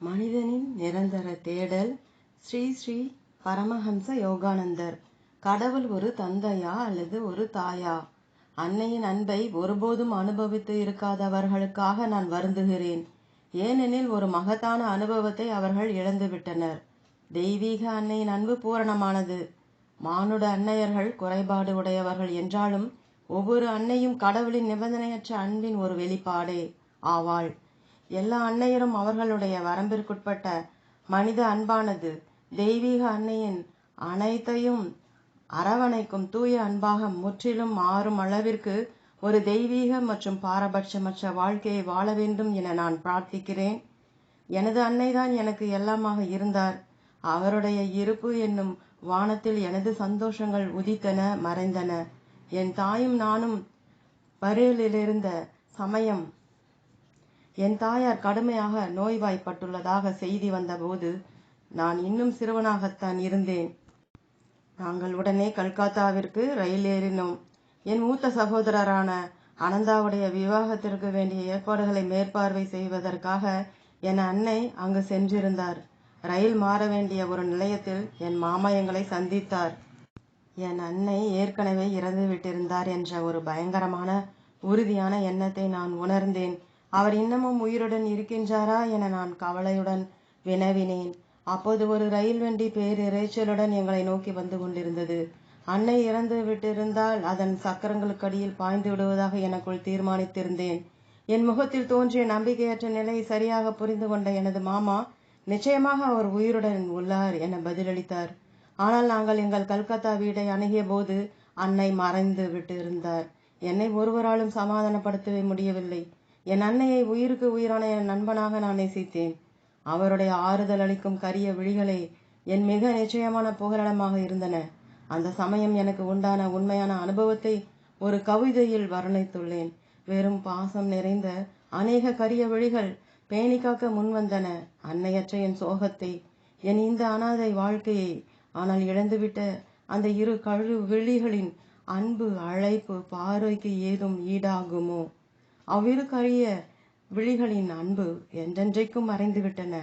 மனிதனின் நிரந்தர தேடல் ஸ்ரீ ஸ்ரீ பரமஹம்ச யோகானந்தர். கடவுள் ஒரு தந்தையா அல்லது ஒரு தாயா? அன்னையின் அன்பை ஒருபோதும் அனுபவித்து இருக்காதவர்களுக்காக நான் வருந்துகிறேன். ஏனெனில் ஒரு மகத்தான அனுபவத்தை அவர்கள் இழந்துவிட்டனர். தெய்வீக அன்னையின் அன்பு பூரணமானது. மானுட அன்னையர்கள் குறைபாடு உடையவர்கள் என்றாலும் ஒவ்வொரு அன்னையும் கடவுளின் நிபந்தனையற்ற அன்பின் ஒரு வெளிப்பாடே. ஆவாள். எல்லா அன்னையரும் அவர்களுடைய வரம்பிற்குட்பட்ட மனித அன்பானது தெய்வீக அன்னையின் அனைத்தையும் அரவணைக்கும் தூய அன்பாக முற்றிலும் மாறும் அளவிற்கு ஒரு தெய்வீக மற்றும் பாரபட்சமற்ற வாழ்க்கையை வாழ வேண்டும் என நான் பிரார்த்திக்கிறேன். எனது அன்னைதான் எனக்கு எல்லாமாக இருந்தார். அவருடைய இருப்பு என்னும் வானத்தில் எனது சந்தோஷங்கள் உதித்தன மறைந்தன. என் தாயும் நானும் பரேலிலிருந்த சமயம் என் தாயார் கடுமையாக நோய்வாய்ப்பட்டுள்ளதாக செய்தி வந்தபோது நான் இன்னும் சிறுவனாகத்தான் இருந்தேன். நாங்கள் உடனே கல்கத்தாவிற்கு ரயில் ஏறினோம். என் மூத்த சகோதரரான அனந்தாவுடைய விவாகத்திற்கு வேண்டிய ஏற்பாடுகளை மேற்பார்வை செய்வதற்காக என் அன்னை அங்கு சென்றிருந்தார். ரயில் மாற வேண்டிய ஒரு நிலையத்தில் என் மாமா எங்களை சந்தித்தார். என் அன்னை ஏற்கனவே இறந்து விட்டிருந்தார் என்ற ஒரு பயங்கரமான உறுதியான எண்ணத்தை நான் உணர்ந்தேன். அவர் இன்னமும் உயிருடன் இருக்கின்றாரா என நான் கவலையுடன் வினவினேன். அப்போது ஒரு ரயில் வண்டி பேரிரைச்சலுடன் எங்களை நோக்கி வந்து கொண்டிருந்தது. அன்னை இறந்து விட்டிருந்தால் அதன் சக்கரங்களுக்கு அடியில் பாய்ந்து விடுவதாக எனக்குள் தீர்மானித்திருந்தேன். என் முகத்தில் தோன்றிய நம்பிக்கையற்ற நிலையை சரியாக புரிந்து கொண்ட எனது மாமா நிச்சயமாக அவர் உயிருடன் உள்ளார் என பதிலளித்தார். ஆனால் நாங்கள் எங்கள் கல்கத்தா வீட்டை அணுகிய போது அன்னை மறைந்து விட்டிருந்தார். என்னை ஒருவராலும் சமாதானப்படுத்தவே முடியவில்லை. என் அன்னையை உயிருக்கு உயிரான என் நண்பனாக நான் நேசித்தேன். அவருடைய ஆறுதல் அளிக்கும் கரிய விழிகளே என் மிக நிச்சயமான புகலிடமாக இருந்தன. அந்த சமயம் எனக்கு உண்டான உண்மையான அனுபவத்தை ஒரு கவிதையில் வர்ணித்துள்ளேன். வெறும் பாசம் நிறைந்த அநேக கரிய விழிகள் பேணி காக்க முன்வந்தன. அன்னையற்ற என் சோகத்தை என் இந்த அனாதை வாழ்க்கையை ஆனால் இழந்துவிட்ட அந்த இரு கழு விழிகளின் அன்பு அழைப்பு பார்வைக்கு ஏதும் ஈடாகுமோ? அவ்விருக்கரிய விழிகளின் அன்பு என்றென்றைக்கும் மறைந்துவிட்டன.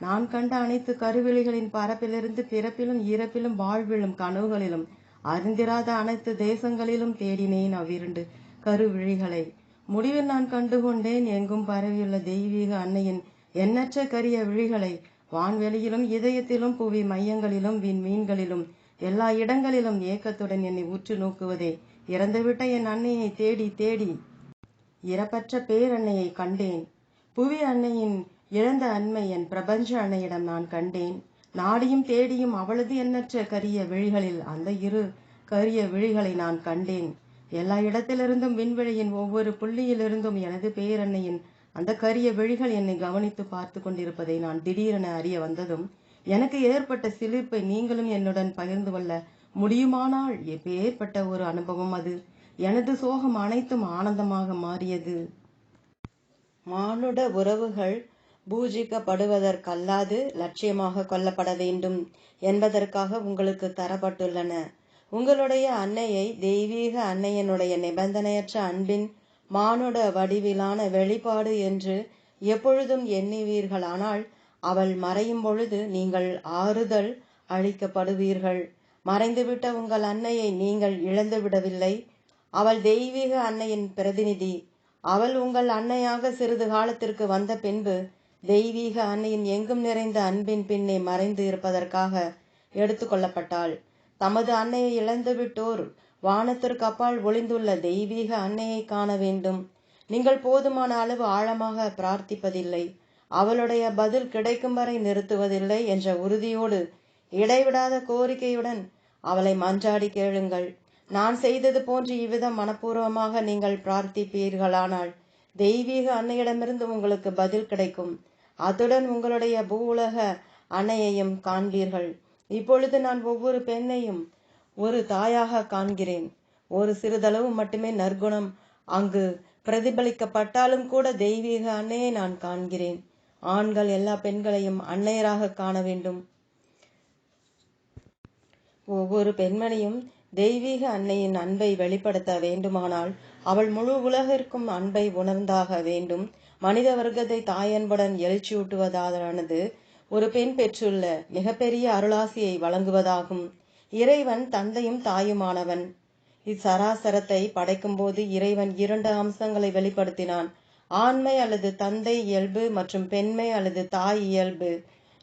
நான் கண்ட அனைத்து கருவிழிகளின் பரப்பிலிருந்து பிறப்பிலும் இறப்பிலும் வாழ்விலும் கனவுகளிலும் அறிந்திராத அனைத்து தேசங்களிலும் தேடினேன் அவ்விரண்டு கருவிழிகளை. முடிவில் நான் கண்டுகொண்டேன் எங்கும் பரவியுள்ள தெய்வீக அன்னையின் எண்ணற்ற கரிய விழிகளை. வான்வெளியிலும் இதயத்திலும் புவி மையங்களிலும் விண்மீன்களிலும் எல்லா இடங்களிலும் ஏக்கத்துடன் என்னை உற்று நோக்குவதே. இறந்துவிட்ட என் அன்னையை தேடி தேடி இறப்பற்ற பேரன்னையை கண்டேன். புவி அன்னையின் இழந்த அண்மை என் பிரபஞ்ச அன்னையிடம் நான் கண்டேன். நாடியும் தேடியும் அவளது எண்ணற்ற கரிய விழிகளில் அந்த இரு கரிய விழிகளை நான் கண்டேன். எல்லா இடத்திலிருந்தும் விண்வெளியின் ஒவ்வொரு புள்ளியிலிருந்தும் எனது பேரன்னையின் அந்த கரிய விழிகள் என்னை கவனித்து பார்த்து கொண்டிருப்பதை நான் திடீரென அறிய வந்ததும் எனக்கு ஏற்பட்ட சிலிர்ப்பை நீங்களும் என்னுடன் பகிர்ந்து கொள்ள முடியுமானால் எப்பேற்பட்ட ஒரு அனுபவம் அது. எனது சோகம் அனைத்தும் ஆனந்தமாக மாறியது. மானுட உறவுகள் பூஜிக்கப்படுவதற்கல்லாது லட்சியமாக கொல்லப்பட வேண்டும் என்பதற்காக உங்களுக்கு தரப்பட்டுள்ளன. உங்களுடைய அன்னையை தெய்வீக அன்னையனுடைய நிபந்தனையற்ற அன்பின் மானுட வடிவிலான வெளிப்பாடு என்று எப்பொழுதும் எண்ணுவீர்களானால் அவள் மறையும் பொழுது நீங்கள் ஆறுதல் அளிக்கப்படுவீர்கள். மறைந்துவிட்ட உங்கள் அன்னையை நீங்கள் இழந்துவிடவில்லை. அவள் தெய்வீக அன்னையின் பிரதிநிதி. அவள் உங்கள் அன்னையாக சிறிது காலத்திற்கு வந்த பின்பு தெய்வீக அன்னையின் எங்கும் நிறைந்த அன்பின் பின்னே மறைந்து இருப்பதற்காக எடுத்துக்கொள்ளப்பட்டாள் தமது அன்னையை இழந்துவிட்டோர் வானத்திற்கு அப்பால் ஒளிந்துள்ள தெய்வீக அன்னையை காண வேண்டும். நீங்கள் போதுமான அளவு ஆழமாக பிரார்த்திப்பதில்லை. அவளுடைய பதில் கிடைக்கும் வரை நிறுத்துவதில்லை என்ற உறுதியோடு இடைவிடாத கோரிக்கையுடன் அவளை மன்றாடி கேளுங்கள். நான் செய்தது போன்று இவ்விதம் மனப்பூர்வமாக நீங்கள் பிரார்த்திப்பீர்களானால் தெய்வீக அன்னையிடமிருந்து உங்களுக்கு பதில் கிடைக்கும். அத்துடன் உங்களுடைய பூ உலக அன்னையையும் காண்பீர்கள். இப்பொழுது நான் ஒவ்வொரு பெண்ணையும் ஒரு தாயாக காண்கிறேன். ஒரு சிறிதளவு மட்டுமே நற்குணம். அங்கு பிரதிபலிக்கப்பட்டாலும் கூட தெய்வீக அன்னையை நான் காண்கிறேன். ஆண்கள் எல்லா பெண்களையும் அன்னையராக காண வேண்டும். ஒவ்வொரு பெண்மணியும் தெய்வீக அன்னையின் அன்பை வெளிப்படுத்த வேண்டுமானால் அவள் முழு உலகிற்கும் அன்பை உணர்ந்தாக வேண்டும். மனித வர்க்கத்தை தாயன்புடன் எழுச்சியூட்டுவதானது ஒரு பெண் பெற்றுள்ள மிகப்பெரிய அருளாசியை வழங்குவதாகும். இறைவன் தந்தையும் தாயுமானவன். இச்சராசரத்தை படைக்கும்போது இறைவன் இரண்டு அம்சங்களை வெளிப்படுத்தினான். ஆண்மை அல்லது தந்தை இயல்பு மற்றும் பெண்மை அல்லது தாய் இயல்பு.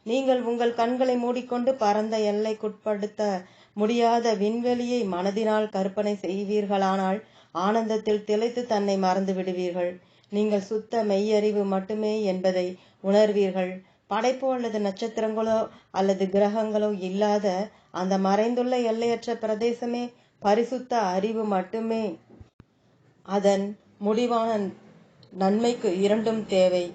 நீங்கள் உங்கள் கண்களை மூடிக்கொண்டு பரந்த எல்லைக்குட்படுத்த முடியாத விண்வெளியை மனதினால் கற்பனை செய்வீர்களானால் ஆனந்தத்தில் திளைத்து தன்னை மறந்து விடுவீர்கள். நீங்கள் சுத்த மெய்யறிவு மட்டுமே என்பதை உணர்வீர்கள். படைப்போ அல்லது நட்சத்திரங்களோ அல்லது கிரகங்களோ இல்லாத அந்த மறைந்துள்ள எல்லையற்ற பிரதேசமே பரிசுத்த அறிவு மட்டுமே. அதன் முடிவான நன்மைக்கு இரண்டும் தேவை.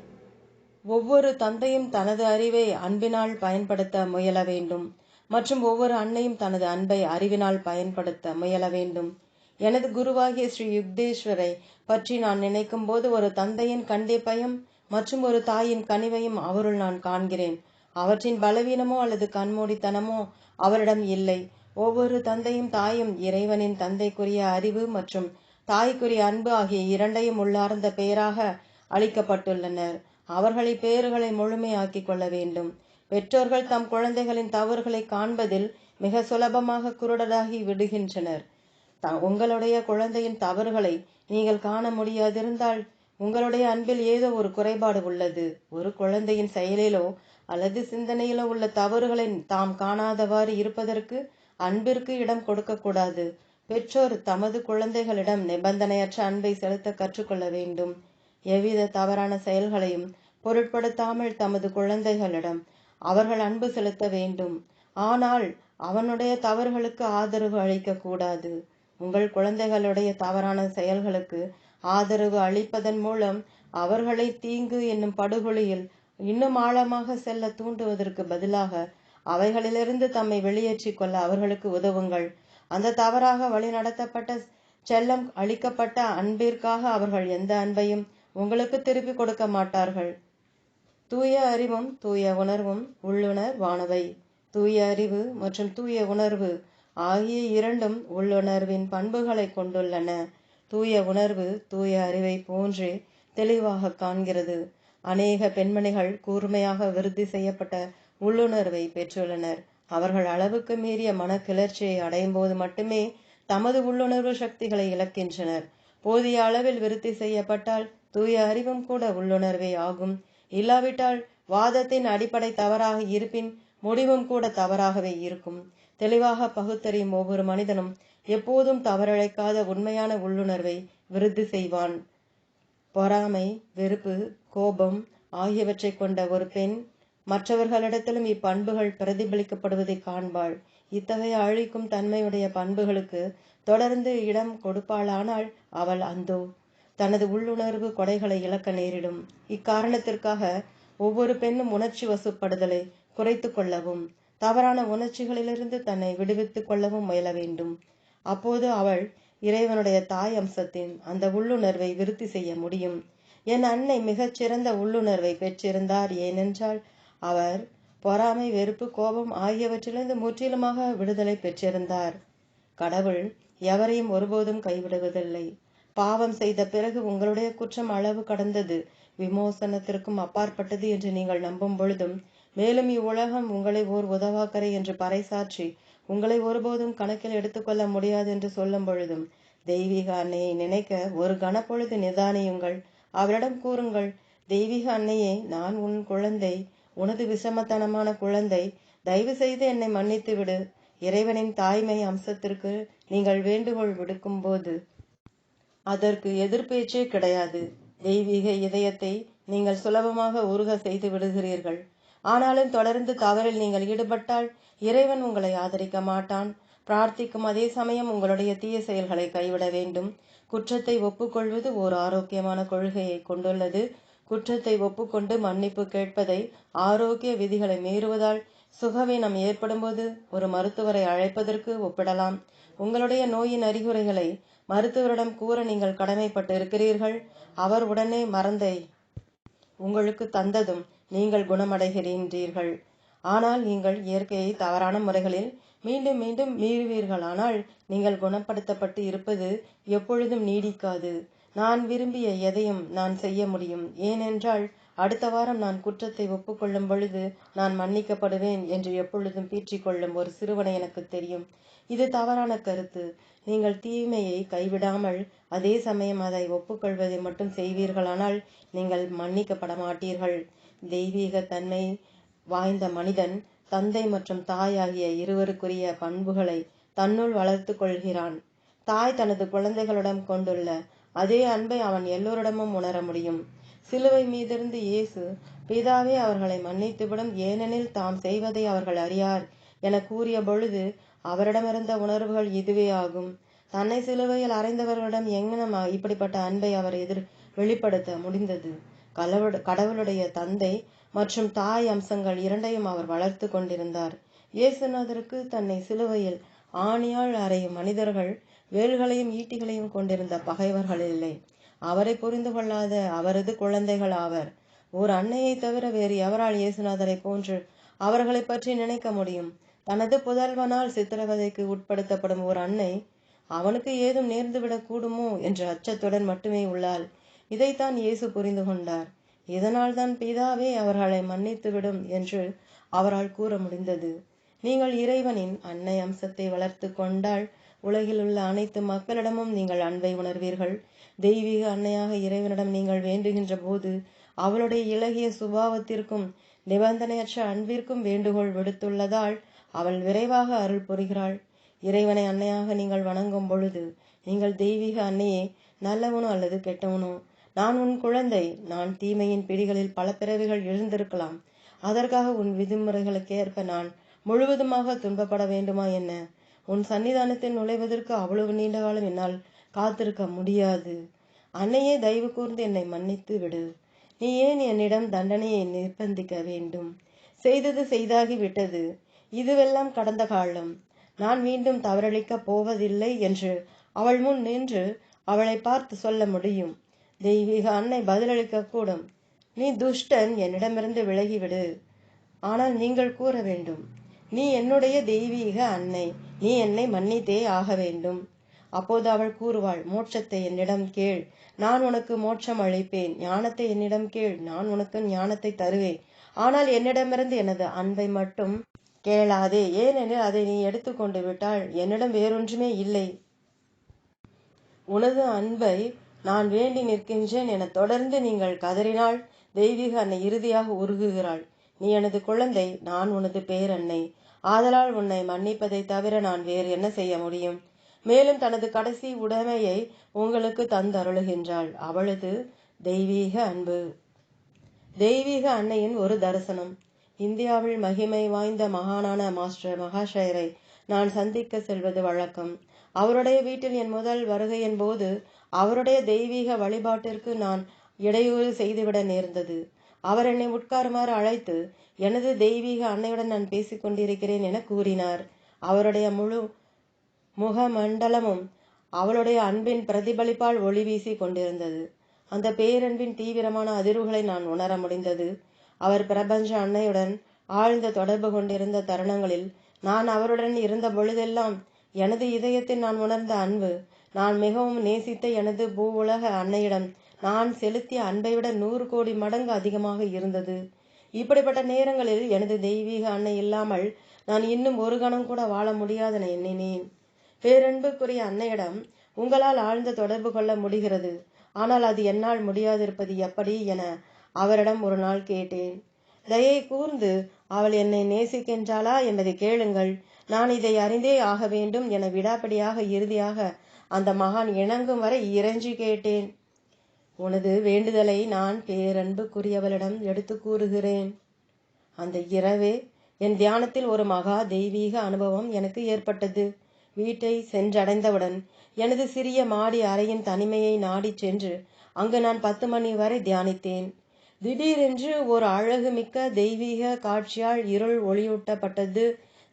ஒவ்வொரு தந்தையும் தனது அறிவை அன்பினால் பயன்படுத்த முயல வேண்டும். மற்றும் ஒவ்வொரு அன்னையும் தனது அன்பை அறிவினால் பயன்படுத்த முயல வேண்டும். எனது குருவாகிய ஸ்ரீ யுக்தேஸ்வரை பற்றி நான் நினைக்கும் போது ஒரு தந்தையின் கண்டிப்பையும் மற்றும் ஒரு தாயின் கனிவையும் அவருள் நான் காண்கிறேன். அவற்றின் பலவீனமோ அல்லது கண்மூடித்தனமோ அவரிடம் இல்லை. ஒவ்வொரு தந்தையும் தாயும் இறைவனின் தந்தைக்குரிய அறிவு மற்றும் தாய்க்குரிய அன்பு ஆகிய இரண்டையும் உள்ளார்ந்த பெயராக அளிக்கப்பட்டுள்ளனர். அவர்களை பேறுகளை முழுமையாக்கிக் கொள்ள வேண்டும். பெற்றோர்கள் தம் குழந்தைகளின் தவறுகளை காண்பதில் மிக சுலபமாக குருடராகி விடுகின்றனர். த உங்களுடைய குழந்தையின் தவறுகளை நீங்கள் காண முடியாதிருந்தால் உங்களுடைய அன்பில் ஏதோ ஒரு குறைபாடு உள்ளது. ஒரு குழந்தையின் செயலிலோ அல்லது சிந்தனையிலோ உள்ள தவறுகளை தாம் காணாதவாறு இருப்பதற்கு அன்பிற்கு இடம் கொடுக்கக்கூடாது. பெற்றோர் தமது குழந்தைகளிடம் நிபந்தனையற்ற அன்பை செலுத்த கற்றுக்கொள்ள வேண்டும். எவ்வித தவறான செயல்களையும் பொருட்படுத்தாமல் தமது குழந்தைகளிடம் அவர்கள் அன்பு செலுத்த வேண்டும். ஆனால் அவனுடைய தவறுகளுக்கு ஆதரவு அளிக்க கூடாது உங்கள் குழந்தைகளுடைய தவறான செயல்களுக்கு ஆதரவு அளிப்பதன் மூலம் அவர்களை தீங்கு என்னும் படுகொலியில் இன்னும் ஆழமாக செல்ல தூண்டுவதற்கு பதிலாக அவைகளிலிருந்து தம்மை வெளியேற்றிக் கொள்ள அவர்களுக்கு உதவுங்கள். அந்த தவறாக வழிநடத்தப்பட்ட செல்லம் அளிக்கப்பட்ட அன்பிற்காக அவர்கள் எந்த அன்பையும் உங்களுக்கு திருப்பி கொடுக்க மாட்டார்கள். தூய அறிவும் தூய உணர்வும் உள்ளுணர் வானவை. தூய அறிவு மற்றும் தூய உணர்வு ஆகிய இரண்டும் உள்ளுணர்வின் பண்புகளை கொண்டுள்ளன. தூய உணர்வு தூய அறிவை போன்றே தெளிவாக காண்கிறது. அநேக பெண்மணிகள் கூர்மையாக விருத்தி செய்யப்பட்ட உள்ளுணர்வை பெற்றுள்ளனர். அவர்கள் அளவுக்கு மீறிய மனக்கிளர்ச்சியை அடையும் போது மட்டுமே தமது உள்ளுணர்வு சக்திகளை இழக்கின்றனர். போதிய அளவில் விருத்தி செய்யப்பட்டால் தூய அறிவும் கூட உள்ளுணர்வே ஆகும். இல்லாவிட்டால் வாதத்தின் அடிப்படை தவறாக இருப்பின் முடிவும் கூட தவறாகவே இருக்கும். தெளிவாக பகுத்தறியும் ஒவ்வொரு மனிதனும் எப்போதும் தவறழைக்காத உண்மையான உள்ளுணர்வை விருத்தி செய்வான். பொறாமை வெறுப்பு கோபம் ஆகியவற்றை கொண்ட ஒரு பெண் மற்றவர்களிடத்திலும் இப்பண்புகள் பிரதிபலிக்கப்படுவதை காண்பாள். இத்தகைய அழிக்கும் தன்மையுடைய பண்புகளுக்கு தொடர்ந்து இடம் கொடுப்பாளானால் அவள் அந்தோ தனது உள்ளுணர்வு கொடைகளை இழக்க நேரிடும். இக்காரணத்திற்காக ஒவ்வொரு பெண்ணும் உணர்ச்சி வசுப்படுதலை குறைத்து கொள்ளவும் தவறான உணர்ச்சிகளிலிருந்து தன்னை விடுவித்துக் கொள்ளவும் முயல வேண்டும். அப்போது அவள் இறைவனுடைய தாய் அம்சத்தின் அந்த உள்ளுணர்வை விருத்தி செய்ய முடியும். என் அன்னை மிகச்சிறந்த உள்ளுணர்வை பெற்றிருந்தார். ஏனென்றால் அவர் பொறாமை வெறுப்பு கோபம் ஆகியவற்றிலிருந்து முற்றிலுமாக விடுதலை பெற்றிருந்தார். கடவுள் எவரையும் ஒருபோதும் கைவிடுவதில்லை. பாவம் செய்த பிறகு உங்களுடைய குற்றம் அளவு கடந்தது. விமோசனத்திற்கும் அப்பாற்பட்டது என்று நீங்கள் நம்பும் பொழுதும் மேலும் இவ்வுலகம் உங்களை ஓர் உதவாக்கரை என்று பறைசாற்றி உங்களை ஒருபோதும் கணக்கில் எடுத்துக்கொள்ள முடியாது என்று சொல்லும் பொழுதும் தெய்வீக அன்னையை நினைக்க ஒரு கனப்பொழுது நிதானியுங்கள். அவரிடம் கூறுங்கள் தெய்வீக அன்னையே நான் உன் குழந்தை உனது விஷமத்தனமான குழந்தை தயவு செய்து என்னை மன்னித்து விடு இறைவனின் தாய்மை அம்சத்திற்கு நீங்கள் வேண்டுகோள் விடுக்கும் போது அதற்கு எதிர்பேச்சே கிடையாது. தெய்வீக இதயத்தை நீங்கள் சுலபமாக உருக செய்து விடுகிறீர்கள். ஆனாலும் தொடர்ந்து தவறில் நீங்கள் ஈடுபட்டால் இறைவன் உங்களை ஆதரிக்க மாட்டான். பிரார்த்திக்கும் அதே சமயம் உங்களுடைய தீய செயல்களை கைவிட வேண்டும். குற்றத்தை ஒப்புக்கொள்வது ஓர் ஆரோக்கியமான கொள்கையை கொண்டுள்ளது. குற்றத்தை ஒப்புக்கொண்டு மன்னிப்பு கேட்பதை ஆரோக்கிய விதிகளை மீறுவதால் சுகவீனம் ஏற்படும்போது ஒரு மருத்துவரை அழைப்பதற்கு ஒப்பிடலாம். உங்களுடைய நோயின் அறிகுறிகளை மருத்துவரிடம் கூற நீங்கள் கடமைப்பட்டு இருக்கிறீர்கள். அவர் உடனே மறந்தை உங்களுக்கு தந்ததும் நீங்கள் குணமடைகின்றீர்கள் ஆனால் நீங்கள் இயற்கையை தவறான முறைகளில் மீண்டும் மீண்டும் மீறுவீர்களானால் நீங்கள் குணப்படுத்தப்பட்டு இருப்பது எப்பொழுதும் நீடிக்காது. நான் விரும்பிய எதையும் நான் செய்ய முடியும். ஏனென்றால் அடுத்த வாரம் நான் குற்றத்தை ஒப்புக்கொள்ளும் பொழுது நான் மன்னிக்கப்படுவேன் என்று எப்பொழுதும் பீற்றிக்கொள்ளும் ஒரு சிறுவனை எனக்கு தெரியும். இது தவறான கருத்து. நீங்கள் தீமையை கைவிடாமல் அதே சமயம் அதை ஒப்புக்கொள்வதை மட்டும் செய்வீர்களானால் நீங்கள் மன்னிக்கப்பட மாட்டீர்கள் தெய்வீக தன்மை வாய்ந்த மனிதன் தந்தை மற்றும் தாய் ஆகிய இருவருக்குரிய பண்புகளை தன்னுள் வளர்த்து கொள்கிறான். தாய் தனது குழந்தைகளிடம் கொண்டுள்ள அதே அன்பை அவன் எல்லோரிடமும் உணர முடியும். சிலுவை மீதிருந்து இயேசு பிதாவே அவர்களை மன்னித்துவிடும். ஏனெனில் தாம் செய்வதை அவர்கள் அறியார் என கூறிய பொழுது அவரிடமிருந்த உணர்வுகள் இதுவே ஆகும். தன்னை சிலுவையில் அறைந்தவர்களிடம் எங்கனம் இப்படிப்பட்ட அன்பை அவர் எதிர் வெளிப்படுத்த முடிந்தது. கடவுளுடைய தந்தை மற்றும் தாய் அம்சங்கள் இரண்டையும் அவர் வளர்த்து கொண்டிருந்தார். இயேசுநாதருக்கு தன்னை சிலுவையில் ஆணியால் அறையும் மனிதர்கள் வேல்களையும் ஈட்டிகளையும் கொண்டிருந்த பகைவர்கள் இல்லை. அவரை புரிந்து கொள்ளாத அவரது குழந்தைகள் ஆவர். ஓர் அன்னையை தவிர வேறு எவரால் இயேசுநாதரை போன்று அவர்களை பற்றி நினைக்க முடியும்? தனது புதல்வனால் சித்திரவதைக்கு உட்படுத்தப்படும் ஒரு அன்னை அவனுக்கு ஏதும் நேர்ந்துவிடக் கூடுமோ என்ற அச்சத்துடன் மட்டுமே உள்ளாள். இதைத்தான் இயேசு புரிந்து கொண்டார். இதனால் தான் பிதாவே அவர்களை மன்னித்துவிடும் என்று அவரால் கூற முடிந்தது. நீங்கள் இறைவனின் அன்னை அம்சத்தை வளர்த்து கொண்டால் உலகில் உள்ள அனைத்து மக்களிடமும் நீங்கள் அன்பை உணர்வீர்கள். தெய்வீக அன்னையாக இறைவனிடம் நீங்கள் வேண்டுகின்ற போது அவளுடைய இலகிய சுபாவத்திற்கும் நிபந்தனையற்ற அன்பிற்கும் வேண்டுகோள் விடுத்துள்ளதால் அவள் விரைவாக அருள் புரிகிறாள். இறைவனை அன்னையாக நீங்கள் வணங்கும் பொழுது நீங்கள் தெய்வீக அன்னையே நல்லவனோ அல்லது கெட்டவனோ? நான் உன் குழந்தை நான் தீமையின் பிடிகளில் பல பிறவிகள் எழுந்திருக்கலாம். அதற்காக உன் விதிமுறைகளுக்கு ஏற்ப நான் முழுவதுமாக துன்பப்பட வேண்டுமா என்ன? உன் சன்னிதானத்தில் நுழைவதற்கு அவ்வளவு நீண்ட காலம் என்னால் காத்திருக்க முடியாது. அன்னையே தயவு கூர்ந்து என்னை மன்னித்து விடு. நீ ஏன் என்னிடம் தண்டனையை நிர்பந்திக்க வேண்டும்? செய்தது செய்தாகி விட்டது. இதுவெல்லாம் கடந்த காலம். நான் மீண்டும் தவறளிக்கப் போவதில்லை என்று அவள் முன் நின்று அவளை பார்த்து சொல்ல முடியும். தெய்வீக அன்னை பதிலளிக்க கூடும். நீ துஷ்டன் என்னிடமிருந்து விலகிவிடு. ஆனால் நீங்கள் கூற வேண்டும். நீ என்னுடைய தெய்வீக அன்னை. நீ என்னை மன்னித்தே ஆக வேண்டும். அப்போது அவள் கூறுவாள் மோட்சத்தை என்னிடம் கேள். நான் உனக்கு மோட்சம் அளிப்பேன். ஞானத்தை என்னிடம் கேள். நான் உனக்கு ஞானத்தை தருவேன். ஆனால் என்னிடமிருந்து எனது அன்பை மட்டும் கேளாதே. ஏனெனில் அதை நீ எடுத்துக்கொண்டு விட்டால் என்னிடம் வேறொன்றுமே இல்லை. உனது அன்பை நான் வேண்டி நிற்கின்றேன் என தொடர்ந்து நீங்கள் கதறினால் தெய்வீக அன்னை இறுதியாக உருகுகிறாள். நீ எனது குழந்தை நான் உனது பேரன்னை. ஆதலால் உன்னை மன்னிப்பதை தவிர நான் வேறு என்ன செய்ய முடியும்? மேலும் தனது கடைசி உடைமையை உங்களுக்கு தந்தருளுகின்றாள். அவளது தெய்வீக அன்பு. தெய்வீக அன்னையின் ஒரு தரிசனம். இந்தியாவில் மகிமை வாய்ந்த மகானான மாஸ்டர் மகாஷயரை நான் சந்திக்க செல்வது வழக்கம். அவருடைய வீட்டில் என் முதல் வருகையின் போது அவருடைய தெய்வீக வழிபாட்டிற்கு நான் இடையூறு செய்துவிட நேர்ந்தது. அவர் என்னை உட்காருமாறு அழைத்து எனது தெய்வீக அன்னையுடன் நான் பேசிக்கொண்டிருக்கிறேன் என கூறினார். அவருடைய முழு முகமண்டலமும் அவளுடைய அன்பின் பிரதிபலிப்பால் ஒளி வீசி கொண்டிருந்தது. அந்த பேரன்பின் தீவிரமான அதிர்வுகளை நான் உணர முடிந்தது. அவர் பிரபஞ்ச அன்னையுடன் ஆழ்ந்த தொடர்பு கொண்டிருந்த தருணங்களில் நான் அவருடன் இருந்த பொழுதெல்லாம் எனது இதயத்தில் நான் உணர்ந்த அன்பு நான் மிகவும் நேசித்த எனது பூ உலக அன்னையிடம் நான் செலுத்திய அன்பை விட நூறு கோடி மடங்கு அதிகமாக இருந்தது. இப்படிப்பட்ட நேரங்களில் எனது தெய்வீக அன்னை இல்லாமல் நான் இன்னும் ஒரு கணம் கூட வாழ முடியாதென எண்ணினேன். பேரன்புக்குரிய அன்னையிடம் உங்களால் ஆழ்ந்த தொடர்பு கொள்ள முடிகிறது. ஆனால் அது என்னால் முடியாதிருப்பது எப்படி? என அவரிடம் ஒரு நாள் கேட்டேன். தயை கூர்ந்து அவள் என்னை நேசிக்கின்றாளா என்பதை கேளுங்கள். நான் இதை அறிந்தே ஆக வேண்டும் என விடாப்படியாக இறுதியாக அந்த மகான் இணங்கும் வரை இறைஞ்சி கேட்டேன். உனது வேண்டுதலை நான் பேரன்புக்குரியவளிடம் எடுத்து கூறுகிறேன். அந்த இரவே என் தியானத்தில் ஒரு மகா தெய்வீக அனுபவம் எனக்கு ஏற்பட்டது. வீட்டை சென்றடைந்தவுடன் எனது சிறிய மாடி அறையின் தனிமையை நாடிச் சென்று அங்கு நான் பத்து மணி வரை தியானித்தேன். திடீரென்று ஒரு அழகு மிக்க தெய்வீக காட்சியால் இருள் ஒளியூட்டப்பட்டது.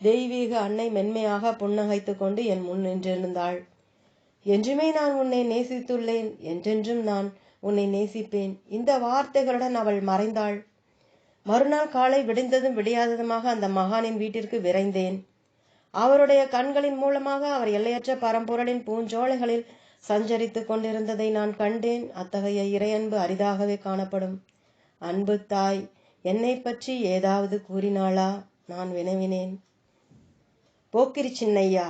தெய்வீக அன்னை மென்மையாக புன்னகைத்து கொண்டு என் முன் நின்றிருந்தாள். என்றுமே நான் உன்னை நேசித்துள்ளேன். என்றென்றும் நான் உன்னை நேசிப்பேன். இந்த வார்த்தைகளுடன் அவள் மறைந்தாள். மறுநாள் காலை விடிந்ததும் விடியாததுமாக அந்த மகானின் வீட்டிற்கு விரைந்தேன். அவருடைய கண்களின் மூலமாக அவர் எல்லையற்ற பரம்பொருளின் பூஞ்சோலைகளில் சஞ்சரித்து கொண்டிருந்ததை நான் கண்டேன். அத்தகைய இறையன்பு அரிதாகவே காணப்படும். அன்பு தாய் என்னை பற்றி ஏதாவது கூறினாளா? நான் வினவினேன். போக்கிரி சின்னையா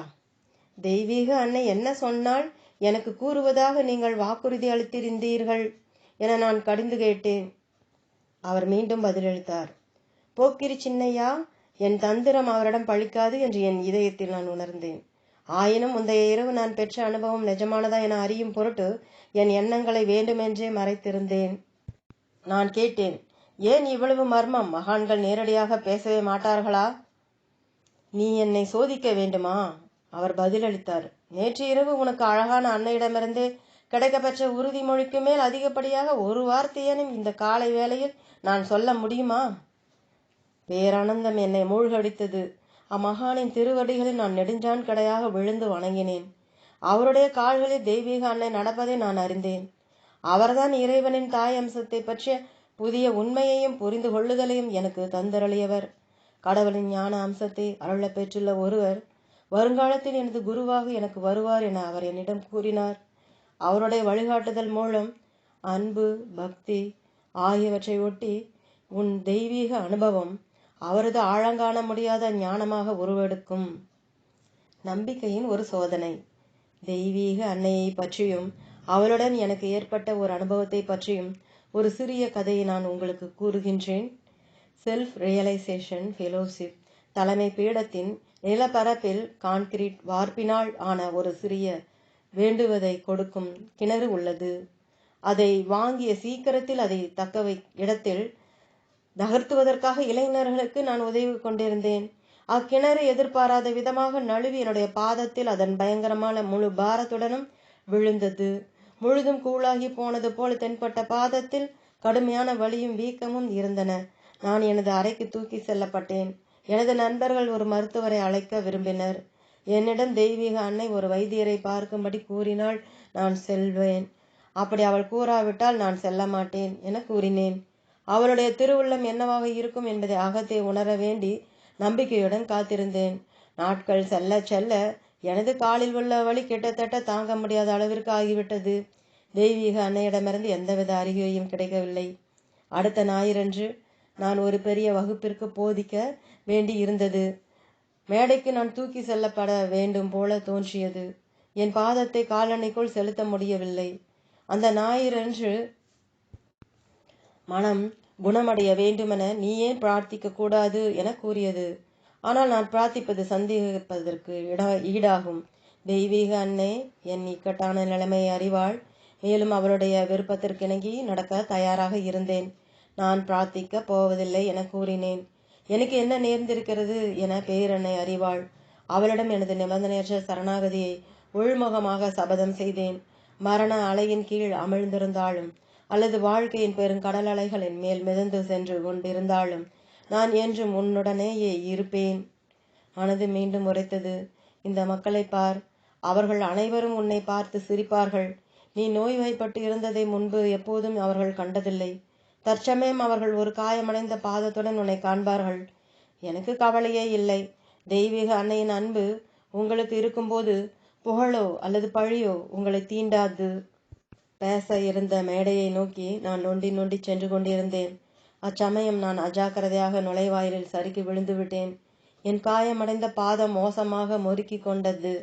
தெய்வீக அன்னை என்ன சொன்னால் எனக்கு கூறுவதாக நீங்கள் வாக்குறுதி அளித்திருந்தீர்கள் என நான் கடிந்து கேட்டேன். அவர் மீண்டும் பதிலளித்தார். போக்கிரி சின்னையா என் தந்திரம் அவரிடம் பழிக்காது என்று என் இதயத்தில் நான் உணர்ந்தேன். ஆயினும் முந்தைய இரவு நான் பெற்ற அனுபவம் நிஜமானதா என அறியும் பொருட்டு என் எண்ணங்களை வேண்டுமென்றே மறைத்திருந்தேன். நான் கேட்டேன் ஏன் இவ்வளவு மர்மம்? மகான்கள் நேரடியாக பேசவே மாட்டார்களா? நீ என்னை சோதிக்க வேண்டுமா? அவர் பதிலளித்தார். நேற்று இரவு உனக்கு அழகான அன்னையிடமிருந்தே கிடைக்கப்பெற்ற உறுதிமொழிக்கு மேல் அதிகப்படியாக ஒரு வார்த்தையேனும் இந்த காலை வேளையில் நான் சொல்ல முடியுமா? பேரானந்தம் என்னை மூழ்கடித்தது. அம்மகானின் திருவடிகளில் நான் நெடுஞ்சான் கடையாக விழுந்து வணங்கினேன். அவருடைய கால்களில் தெய்வீக அன்னை நடப்பதை நான் அறிந்தேன். அவர்தான் இறைவனின் தாய் அம்சத்தை பற்றிய புதிய உண்மையையும் புரிந்து கொள்ளுதலையும் எனக்கு தந்தரளியவர். கடவுளின் ஞான அம்சத்தை அருளப் பெற்றுள்ள ஒருவர் வருங்காலத்தில் எனது குருவாக எனக்கு வருவார் என அவர் என்னிடம் கூறினார். அவருடைய வழிகாட்டுதல் மூலம் அன்பு பக்தி ஆகியவற்றை ஒட்டி உன் தெய்வீக அனுபவம் அவரது ஆழங்காண முடியாத ஞானமாக உருவெடுக்கும். நம்பிக்கையின் ஒரு சோதனை. தெய்வீக அன்னையை பற்றியும் அவளுடன் எனக்கு ஏற்பட்ட ஒரு அனுபவத்தை பற்றியும் ஒரு சிறிய கதையை நான் உங்களுக்கு கூறுகின்றேன். செல்ஃப் ரியலைசேஷன் ஃபெலோஷிப் தலைமை பீடத்தின் நிலப்பரப்பில் கான்கிரீட் வார்ப்பினால் ஆன ஒரு சிறிய வேண்டுவதை கொடுக்கும் கிணறு உள்ளது. அதை வாங்கிய சீக்கிரத்தில் அதை தக்கவை இடத்தில் நகர்த்துவதற்காக இளைஞர்களுக்கு நான் உதவி கொண்டிருந்தேன். அக்கிணறு எதிர்பாராத விதமாக நழுவி என்னுடைய பாதத்தில் அதன் பயங்கரமான முழு பாரத்துடனும் விழுந்தது. முழுதும் கூழாகி போனது போல தென்பட்ட பாதத்தில் கடுமையான வலியும் வீக்கமும் இருந்தன. நான் எனது அறைக்கு தூக்கி செல்லப்பட்டேன். எனது நண்பர்கள் ஒரு மருத்துவரை அழைக்க விரும்பினர். என்னிடம் தெய்வீக அன்னை ஒரு வைத்தியரை பார்க்கும்படி கூறினால் நான் செல்வேன். அப்படி அவள் கூறாவிட்டால் நான் செல்ல மாட்டேன் என கூறினேன். அவளுடைய திருவுள்ளம் என்னவாக இருக்கும் என்பதை அகத்தை உணர வேண்டி நம்பிக்கையுடன் காத்திருந்தேன். நாட்கள் செல்ல செல்ல எனது காலில் உள்ள வழி கிட்டத்தட்ட தாங்க முடியாத அளவிற்கு ஆகிவிட்டது. தெய்வீக அன்னையிடமிருந்து எந்தவித அறிகுறியும் கிடைக்கவில்லை. அடுத்த ஞாயிறன்று நான் ஒரு பெரிய வகுப்பிற்கு போதிக்க வேண்டி இருந்தது மேடைக்கு நான் தூக்கி செல்லப்பட வேண்டும் போல தோன்றியது. என் பாதத்தை காலணிக்குள் செலுத்த முடியவில்லை. அந்த ஞாயிறன்று மனம் குணமடைய வேண்டுமென நீ ஏன் பிரார்த்திக்க கூடாது என கூறியது. ஆனால் நான் பிரார்த்திப்பது சந்தேகிப்பதற்கு இட ஈடாகும். தெய்வீக அன்னை என் இக்கட்டான நிலைமையை அறிவாள். மேலும் அவளுடைய விருப்பத்திற்கிணங்கி நடக்க தயாராக இருந்தேன். நான் பிரார்த்திக்க போவதில்லை என கூறினேன். எனக்கு என்ன நேர்ந்திருக்கிறது என பேரன்னை அறிவாள். அவளிடம் எனது நிபந்தனையற்ற சரணாகதியை உள்முகமாக சபதம் செய்தேன். மரண அலையின் கீழ் அமிழ்ந்திருந்தாலும் அல்லது வாழ்க்கையின் பெருங்கடல் அலைகளின் மேல் மிதந்து சென்று கொண்டிருந்தாலும் நான் என்றும் உன்னுடனேயே இருப்பேன். மனது மீண்டும் உரைத்தது. இந்த மக்களை பார். அவர்கள் அனைவரும் உன்னை பார்த்து சிரிப்பார்கள். நீ நோய்வாய்ப்பட்டு இருந்ததை முன்பு எப்போதும் அவர்கள் கண்டதில்லை. தற்சமயம் அவர்கள் ஒரு காயமடைந்த பாதத்துடன் உன்னை காண்பார்கள். எனக்கு கவலையே இல்லை. தெய்வீக அன்னையின் அன்பு உங்களுக்கு இருக்கும்போது புகழோ அல்லது பழியோ உங்களை தீண்டாது. பேச இருந்த மேடையை நோக்கி நான் நொண்டி நொண்டி சென்று கொண்டிருந்தேன். அச்சமயம் நான் அஜாக்கிரதையாக நுழைவாயிலில் சறுக்கி விழுந்துவிட்டேன் என் காயமடைந்த பாதம் மோசமாக முறுக்கி கொண்டது.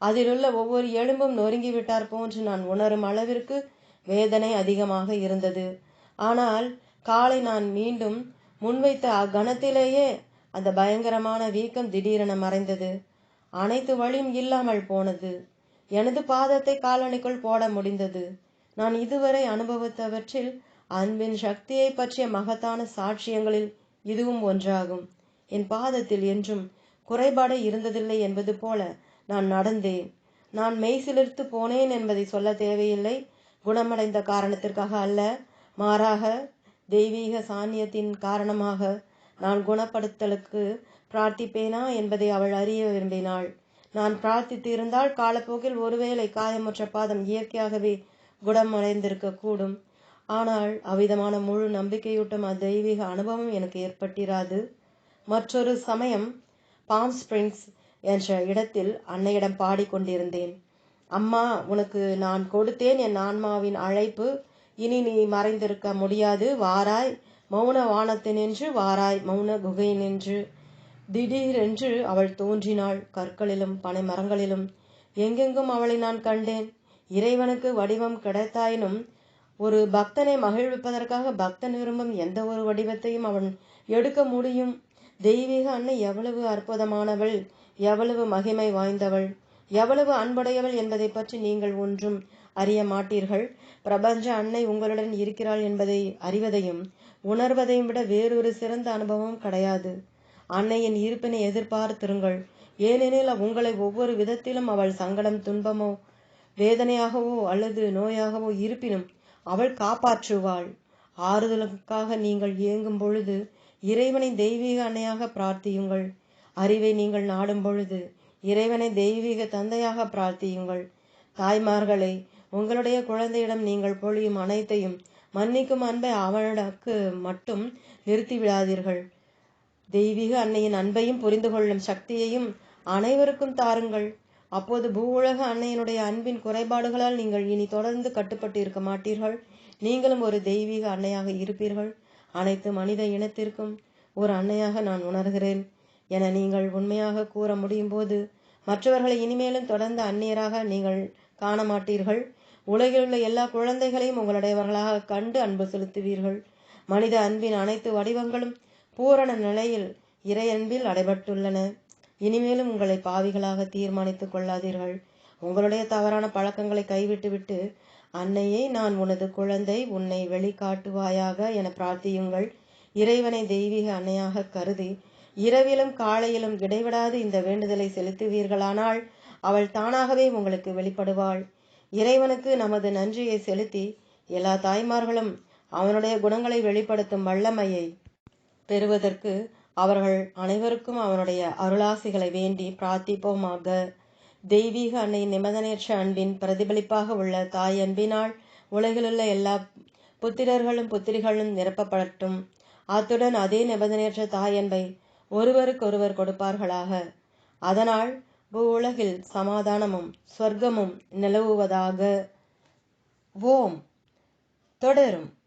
அதிலுள்ள ஒவ்வொரு எலும்பும் நொறுங்கி விட்டார் போன்று நான் உணரும் அளவிற்கு வேதனை அதிகமாக இருந்தது. ஆனால் காலை நான் மீண்டும் முன்வைத்த அக்கணத்திலேயே அந்த பயங்கரமான வீக்கம் திடீரென மறைந்தது. அனைத்து வழியும் இல்லாமல் போனது. எனது பாதத்தை காலணிக்குள் போட முடிந்தது. நான் இதுவரை அனுபவித்தவற்றில் அன்பின் சக்தியை பற்றிய மகத்தான சாட்சியங்களில் இதுவும் ஒன்றாகும். என் பாதத்தில் என்றும் குறைபாடே இருந்ததில்லை என்பது போல நான் நடந்தேன். நான் மெய்சிலிர்த்து போனேன் என்பதை சொல்ல தேவையில்லை. குணமடைந்த காரணத்திற்காக அல்ல. மாறாக தெய்வீக சாநியத்தின் காரணமாக நான் குணப்படுத்தலுக்கு பிரார்த்திப்பேனா என்பதை அவள் அறிய விரும்பினாள். நான் பிரார்த்தித்து இருந்தால் காலப்போக்கில் ஒருவேளை காயமுற்ற பாதம் இயற்கையாகவே குணமடைந்திருக்க கூடும் ஆனால் அவ்விதமான முழு நம்பிக்கையூட்டும் அத்தெய்வீக அனுபவம் எனக்கு ஏற்பட்டிராது. மற்றொரு சமயம் பாம் ஸ்பிரிங்ஸ் என்ற இடத்தில் அன்னையிடம் பாடிக்கொண்டிருந்தேன். அம்மா உனக்கு நான் கொடுத்தேன் என் ஆன்மாவின் அழைப்பு. இனி நீ மறைந்திருக்க முடியாது. வாராய். மௌன வானத்தினின்று வாராய். மௌன குகையினின்று திடீரென்று அவள் தோன்றினாள். கற்களிலும் பனை மரங்களிலும் எங்கெங்கும் அவளை நான் கண்டேன். இறைவனுக்கு வடிவம் கிடைத்தாயினும் ஒரு பக்தனை மகிழ்விப்பதற்காக பக்தன் விரும்பும் எந்த ஒரு வடிவத்தையும் அவன் எடுக்க முடியும். தெய்வீக அன்னை எவ்வளவு அற்புதமானவள். எவ்வளவு மகிமை வாய்ந்தவள். எவ்வளவு அன்புடையவள் என்பதை பற்றி நீங்கள் ஒன்றும் அறிய மாட்டீர்கள் பிரபஞ்ச அன்னை உங்களுடன் இருக்கிறாள் என்பதை அறிவதையும் உணர்வதையும் விட வேறொரு சிறந்த அனுபவம் கிடையாது. அன்னையின் இருப்பினை எதிர்பார்த்திருங்கள். ஏனெனில் உங்களை ஒவ்வொரு விதத்திலும் அவள் சங்கடம் துன்பமோ வேதனையாகவோ அல்லது நோயாகவோ இருப்பினும் அவள் காப்பாற்றுவாள். ஆறுதலுக்காக நீங்கள் இயங்கும் பொழுது இறைவனை தெய்வீக அன்னையாக பிரார்த்தியுங்கள். அறிவை நீங்கள் நாடும் பொழுது இறைவனை தெய்வீக தந்தையாக பிரார்த்தியுங்கள். தாய்மார்களை உங்களுடைய குழந்தையிடம் நீங்கள் பொழியும் அனைத்தையும் மன்னிக்கும் அன்பை அவனுக்கு மட்டும் நிறுத்திவிடாதீர்கள். தெய்வீக அன்னையின் அன்பையும் புரிந்து கொள்ளும் சக்தியையும் அனைவருக்கும் தாருங்கள். அப்போது பூ உலக அன்னையினுடைய அன்பின் குறைபாடுகளால் நீங்கள் இனி தொடர்ந்து கட்டுப்பட்டு இருக்க மாட்டீர்கள். நீங்களும் ஒரு தெய்வீக அன்னையாக இருப்பீர்கள். அனைத்து மனித இனத்திற்கும் ஒரு அன்னையாக நான் உணர்கிறேன். என நீங்கள் உண்மையாக கூற முடியும் போது மற்றவர்களை இனிமேலும் தொடர்ந்து அந்நியராக நீங்கள் காண மாட்டீர்கள் உலகில் உள்ள எல்லா குழந்தைகளையும் உங்களுடையவர்களாக கண்டு அன்பு செலுத்துவீர்கள். மனித அன்பின் அனைத்து வடிவங்களும் பூரண நிலையில் இறை அன்பில் அடைபட்டுள்ளன இனிமேலும் உங்களை பாவிகளாக தீர்மானித்துக் கொள்ளாதீர்கள். உங்களுடைய தவறான பழக்கங்களை கைவிட்டுவிட்டு அன்னையை நான் உனது குழந்தை உன்னை வெளிக்காட்டுவாயாக என பிரார்த்தியுங்கள். இறைவனை தெய்வீக அன்னையாக கருதி இரவிலும் காலையிலும் இடைவிடாது இந்த வேண்டுதலை செலுத்துவீர்களானால் அவள் தானாகவே உங்களுக்கு வெளிப்படுவாள். இறைவனுக்கு நமது நன்றியை செலுத்தி எல்லா தாய்மார்களும் அவனுடைய குணங்களை வெளிப்படுத்தும் வல்லமையை பெறுவதற்கு அவர்கள் அனைவருக்கும் அவனுடைய அருளாசிகளை வேண்டி பிரார்த்திப்போமாக. தெய்வீக அன்னை நிபந்தனையற்ற அன்பின் பிரதிபலிப்பாக உள்ள தாய் அன்பினால் உலகிலுள்ள எல்லா புத்திரர்களும் புத்திரிகளும் நிரப்பப்படட்டும். அத்துடன் அதே நிபந்தனையற்ற தாய் அன்பை ஒருவருக்கொருவர் கொடுப்பார்களாக. அதனால் பூ உலகில் சமாதானமும் சொர்க்கமும் நிலவுவதாக. ஓம். தொடரும்.